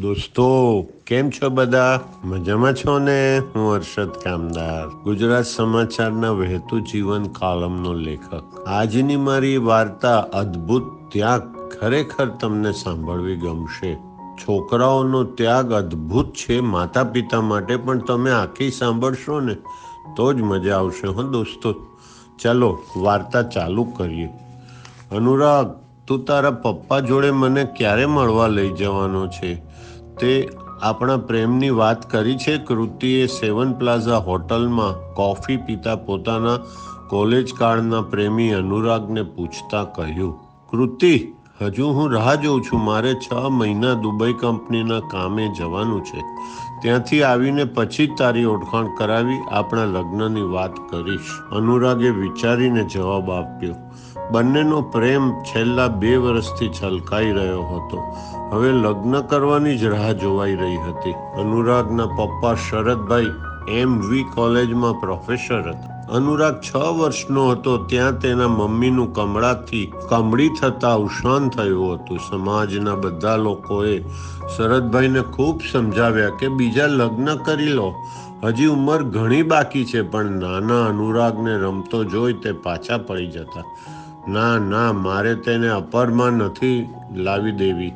દોસ્તો, કેમ છો બધા? મજામાં છો ને? હું હર્ષદ કામદાર. ગુજરાત સમાચારના વહેતું જીવન કાલમનો લેખક. આજની મારી વાર્તા અદ્ભુત ત્યાગ ખરેખર તમને સાંભળવી ગમશે. છોકરાઓનો ત્યાગ અદ્ભુત છે માતા પિતા માટે પણ તમે આખી સાંભળશો ને, તો જ મજા આવશે, હો દોસ્તો. ચાલો, વાર્તા ચાલુ કરીએ. અનુરાગ, તું તારા પપ્પા જોડે મને ક્યારે મળવા લઈ જવાનો છે? તે આપણા પ્રેમની વાત કરી છે. કૃતિએ સેવન પ્લાઝા હોટલમાં કોફી પીતા પોતાના કોલેજ કાળના પ્રેમી અનુરાગને પૂછતા કહ્યું, કૃતિ, હજુ હું રાહ જોઉં છું. મારે છ મહિના દુબઈ કંપનીના કામે જવાનું છે. ત્યાંથી આવીને પછી તારી ઓળખાણ કરાવી. આપણા લગ્નની વાત કરીશ. અનુરાગે વિચારીને જવાબ આપ્યો, બંનેનો પ્રેમ છેલ્લા બે વર્ષથી છલકાઈ રહ્યો હતો. હવે લગ્ન કરવાની જ રાહ જોવાઈ રહી હતી. અનુરાગના પપ્પા શરદભાઈ એમ વી કોલેજમાં પ્રોફેસર હતા. અનુરાગ છ વર્ષનો હતો, ત્યાં તેના મમ્મીનું કમળાથી કમળી થતા અવસાન થયું હતું. સમાજના બધા લોકોએ શરદભાઈને ખૂબ સમજાવ્યા કે બીજા લગ્ન કરી લો. હજી ઉંમર ઘણી બાકી છે, પણ નાના અનુરાગને રમતો જોઈ તે પાછા પડી જતા. ના ના, મારે તેને અપરમાં નથી લાવી દેવી.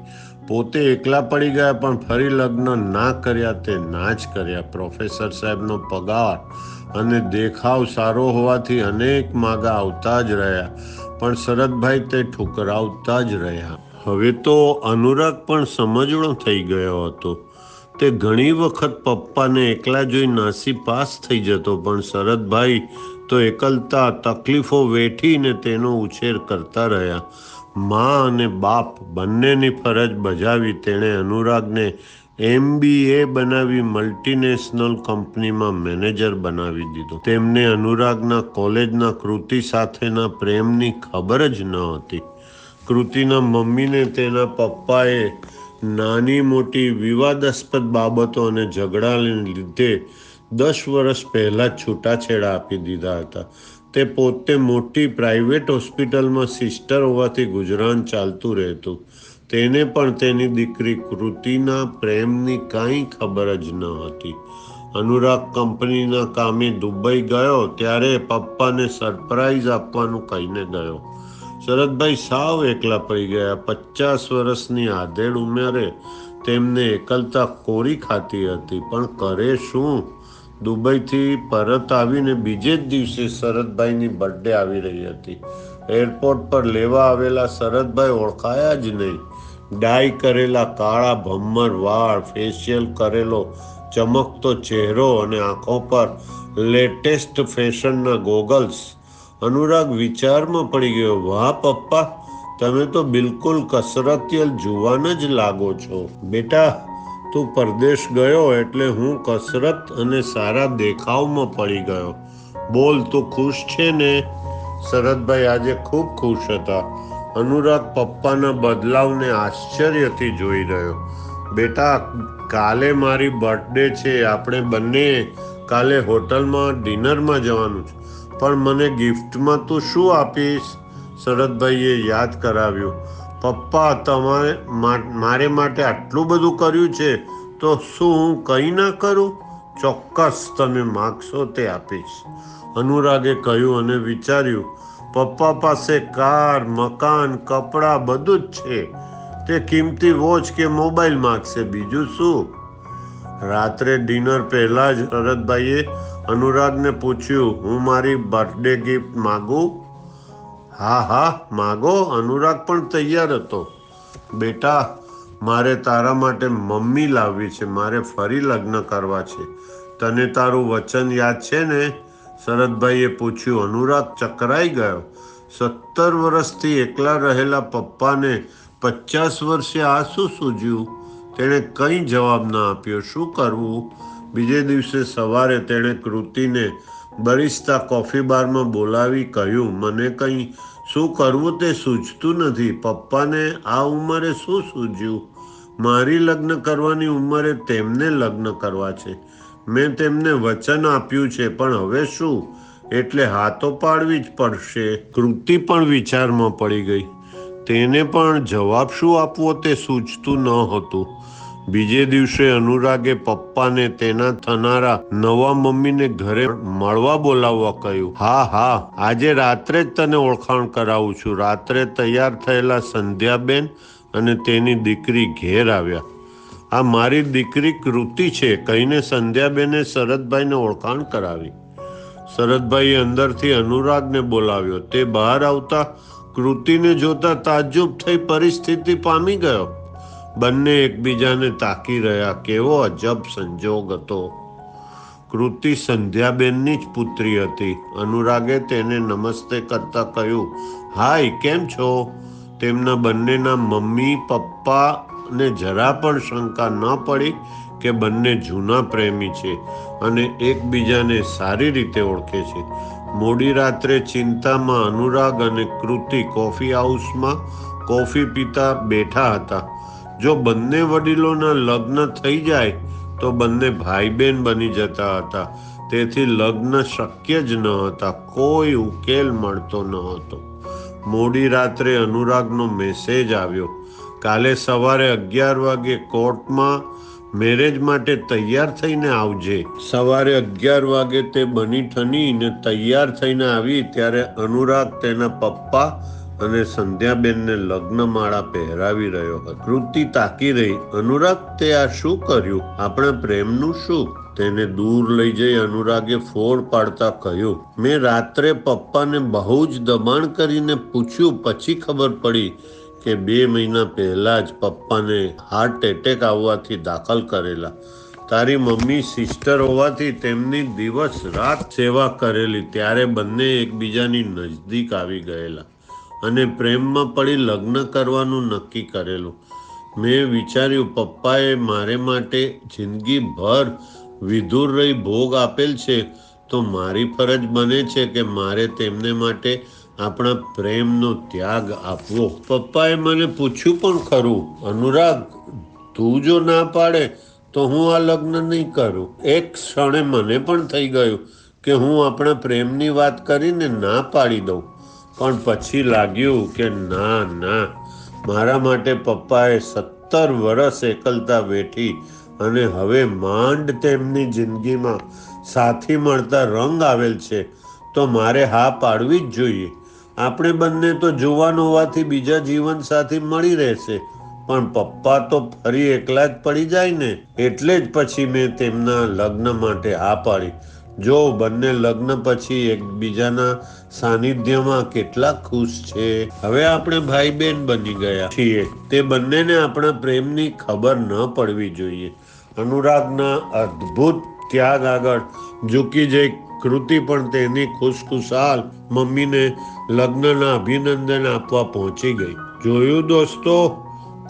પોતે એકલા પડી ગયા પણ ફરી લગ્ન ના કર્યા તે ના જ કર્યા. પ્રોફેસર સાહેબનો પગાર અને દેખાવ સારો હોવાથી અનેક માગા આવતા જ રહ્યા, પણ શરદભાઈ તે ઠુકરાવતા જ રહ્યા. હવે તો અનુરાગ પણ સમજણો થઈ ગયો હતો. તે ઘણી વખત પપ્પાને એકલા જોઈ નાસી પાસ થઈ જતો, પણ શરદભાઈ તો એકલતા તકલીફો વેઠીને તેનો ઉછેર કરતા રહ્યા. મા અને બાપ બંનેની ફરજ બજાવી તેણે અનુરાગને એમબીએ બનાવી મલ્ટીનેશનલ કંપનીમાં મેનેજર બનાવી દીધો. તેમને અનુરાગના કોલેજના કૃતિ સાથેના પ્રેમની ખબર જ ન હતી. કૃતિના મમ્મીને તેના પપ્પાએ નાની મોટી વિવાદાસ્પદ બાબતો અને ઝઘડાને લીધે દસ વર્ષ પહેલાં છૂટાછેડા આપી દીધા હતા. તે પોતે મોટી પ્રાઇવેટ હોસ્પિટલમાં સિસ્ટર હોવાથી ગુજરાન ચાલતું રહેતું. તેને પણ તેની દીકરી કૃતિના પ્રેમની કાંઈ ખબર જ ન હતી. અનુરાગ કંપનીના કામે દુબઈ ગયો ત્યારે પપ્પાને સરપ્રાઈઝ આપવાનું કહીને ગયો. શરદભાઈ સાવ એકલા પડી ગયા. પચાસ વર્ષની આધેડ ઉંમરે તેમને એકલતા કોરી ખાતી હતી. પણ કરે શું? દુબઈથી પરત આવીને બીજે જ દિવસે શરદભાઈની બર્થડે આવી રહી હતી. એરપોર્ટ પર લેવા આવેલા શરદભાઈ ઓળખાયા જ નહીં. ડાય કરેલા કાળા ભમ્મર વાળ ફેશિયલ કરેલો ચમકતો ચહેરો અને આંખો પર લેટેસ્ટ ફેશનના ગોગલ્સ અનુરાગ વિચારમાં પડી ગયો, વાહ પપ્પા, તમે તો બિલકુલ કસરતિયલ જુવાન જ લાગો છો. બેટા તું પરદેશ ગયો એટલે હું કસરત અને સારા દેખાવમાં પડી ગયો. બોલ, તું ખુશ છે ને? શરદભાઈ આજે ખૂબ ખુશ હતા. અનુરાગ પપ્પાના બદલાવને આશ્ચર્યથી જોઈ રહ્યો. બેટા, કાલે મારી બર્થડે છે, આપણે બંને કાલે હોટલમાં ડિનરમાં જવાનું છે. પણ મને ગિફ્ટમાં તું શું આપીશ? શરદભાઈએ યાદ કરાવ્યું. પપ્પા, તમારે મારે માટે આટલું બધું કર્યું છે, તો શું હું કંઈ ના કરું? ચોક્કસ તમે માગશો તે આપીશ. અનુરાગે કહ્યું અને વિચાર્યું, પપ્પા પાસે કાર, મકાન, કપડાં બધું જ છે. તે કિંમતી વોચ કે મોબાઈલ માગશે, બીજું શું? રાત્રે ડિનર પહેલાં જ શરદભાઈએ અનુરાગને પૂછ્યું, હું મારી બર્થડે ગિફ્ટ માગું? હા હા, માગો, અનુરાગ પણ તૈયાર હતો. બેટા, મારે તારા માટે મમ્મી લાવવી છે, મારે ફરી લગ્ન કરવા છે. તને તારું વચન યાદ છે ને? શરદભાઈએ પૂછ્યું, અનુરાગ ચકરાઈ ગયો. સત્તર વર્ષથી એકલા રહેલા પપ્પાને પચાસ વર્ષે આ શું સૂજ્યું. તેણે કંઈ જવાબ ના આપ્યો. શું કરવું? બીજે દિવસે સવારે તેણે કૃતિને બરિસ્તા કોફી બારમાં બોલાવી કહ્યું, મને કંઈ શું કરવું તે સૂચતું નથી. પપ્પાને આ ઉંમરે શું સૂજ્યું? મારી લગ્ન કરવાની ઉંમરે તેમને લગ્ન કરવા છે. મેં તેમને વચન આપ્યું છે, પણ હવે શું? એટલે હાથો પાડવી જ પડશે. કૃતિ પણ વિચારમાં પડી ગઈ. તેને પણ જવાબ શું આપવો તે સૂચતું ન હતું. બીજે દિવસે અનુરાગે પપ્પાને તેના થનારા નવા મમ્મીને ઘરે મળવા બોલાવવા કહ્યું, હા હા, આજે રાત્રે જ તને ઓળખાણ કરાવું છું. રાત્રે તૈયાર થયેલા સંધ્યાબેન અને તેની દીકરી ઘેર આવ્યા. આ મારી દીકરી કૃતિ છે, કહીને સંધ્યાબેને શરદભાઈને ઓળખાણ કરાવી. શરદભાઈએ અંદરથી અનુરાગને બોલાવ્યો. તે બહાર આવતા કૃતિને જોતા તાજુબ થઈ પરિસ્થિતિ પામી ગયો. બંને એકબીજાને તાકી રહ્યા. કેવો અજબ સંજોગ હતો. કૃતિ સંધ્યાબેનની જ પુત્રી હતી. અનુરાગે તેને નમસ્તે કરતા કહ્યું, હાય, કેમ છો? તેમના બંનેના મમ્મી, પપ્પા ને જરા પણ શંકા ન પડી કે બંને જૂના પ્રેમી છે અને એકબીજાને સારી રીતે ઓળખે છે. મોડી રાત્રે ચિંતામાં અનુરાગ અને કૃતિ કોફી હાઉસમાં કોફી પીતા બેઠા હતા. જો બંને વડીલોના લગ્ન થઈ જાય, તો બંને ભાઈ બહેન બની જતા હતા. તેથી લગ્ન શક્ય જ ન હતા. કોઈ ઉકેલ મળતો ન હતો. મોડી રાત્રે અનુરાગનો મેસેજ આવ્યો. કાલે સવારે અગિયાર વાગે કોર્ટમાં મેરેજ માટે તૈયાર થઈને આવજે. સવારે અગિયાર વાગે તે બની ઠની તૈયાર થઈને આવી, ત્યારે અનુરાગ તેના પપ્પા અને સંધ્યાબેનને લગ્નમાળા પહેરાવી રહ્યો હતો. કૃતિ તાકી રહી. અનુરાગ, તે આ શું કર્યું? આપણા પ્રેમનું શું? તેને દૂર લઈ જઈ અનુરાગે ફોડ પાડતા કહ્યું, મેં રાત્રે પપ્પાને બહુ જ દબાણ કરીને પૂછ્યું, પછી ખબર પડી કે બે મહિના પહેલા જ પપ્પાને હાર્ટ એટેક આવવાથી દાખલ કરેલા. તારી મમ્મી સિસ્ટર હોવાથી તેમની દિવસ રાત સેવા કરેલી, ત્યારે બંને એકબીજાની નજદીક આવી ગયેલા. અને પ્રેમમાં પડી લગ્ન કરવાનું નક્કી કરેલું. મેં વિચાર્યું, પપ્પાએ મારે માટે જિંદગીભર વિધુર રહી ભોગ આપેલ છે. તો મારી ફરજ બને છે કે મારે તેમને માટે આપણા પ્રેમનો ત્યાગ આપવો. પપ્પાએ મને પૂછ્યું પણ ખરું, અનુરાગ, તું જો ના પાડે, તો હું આ લગ્ન નહીં કરું. એક ક્ષણે મને પણ થઈ ગયું કે હું આપણા પ્રેમની વાત કરીને ના પાડી દઉં. પણ પછી લાગ્યું કે ના ના. મારા માટે પપ્પાએ સત્તર વર્ષ એકલતા વેઠી અને હવે માંડ તેમની જિંદગીમાં સાથી મળતા રંગ આવેલ છે. તો મારે હા પાડવી જ જોઈએ. આપણે બંને તો જુવાન હોવાથી બીજા જીવન સાથી મળી રહેશે. પણ પપ્પા તો ફરી એકલા જ પડી જાય ને. એટલે જ પછી મેં તેમના લગ્ન માટે હા પાડી. જો બંને લગ્ન પછી એકબીજાના સાનિધ્યમાં કેટલા ખુશ છે. હવે આપણે ભાઈ બહેન બની ગયા છીએ. તે બંનેને આપણા પ્રેમની ખબર ન પડવી જોઈએ. અનુરાગના અદ્ભુત ત્યાગ આગળ ઝૂકી જઈ કૃતિ પણ તેની ખુશખુશાલ મમ્મીને લગ્નના અભિનંદન આપવા પહોંચી ગઈ. જોયું દોસ્તો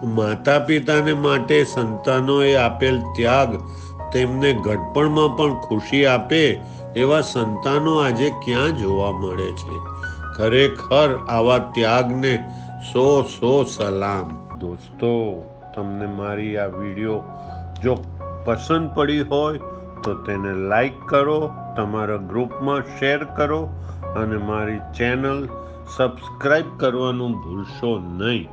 માતા પિતાને માટે સંતાનોએ આપેલ ત્યાગ તેમને ઘડપણમાં પણ ખુશી આપે એવા સંતાનો આજે ક્યાં જોવા મળે છે? ખરેખર આવા ત્યાગને સો સો સલામ. દોસ્તો, તમને મારી આ વીડિયો જો પસંદ પડી હોય તો તેને લાઈક કરો, તમારા ગ્રુપમાં શેર કરો અને મારી ચેનલ સબસ્ક્રાઈબ કરવાનું ભૂલશો નહીં.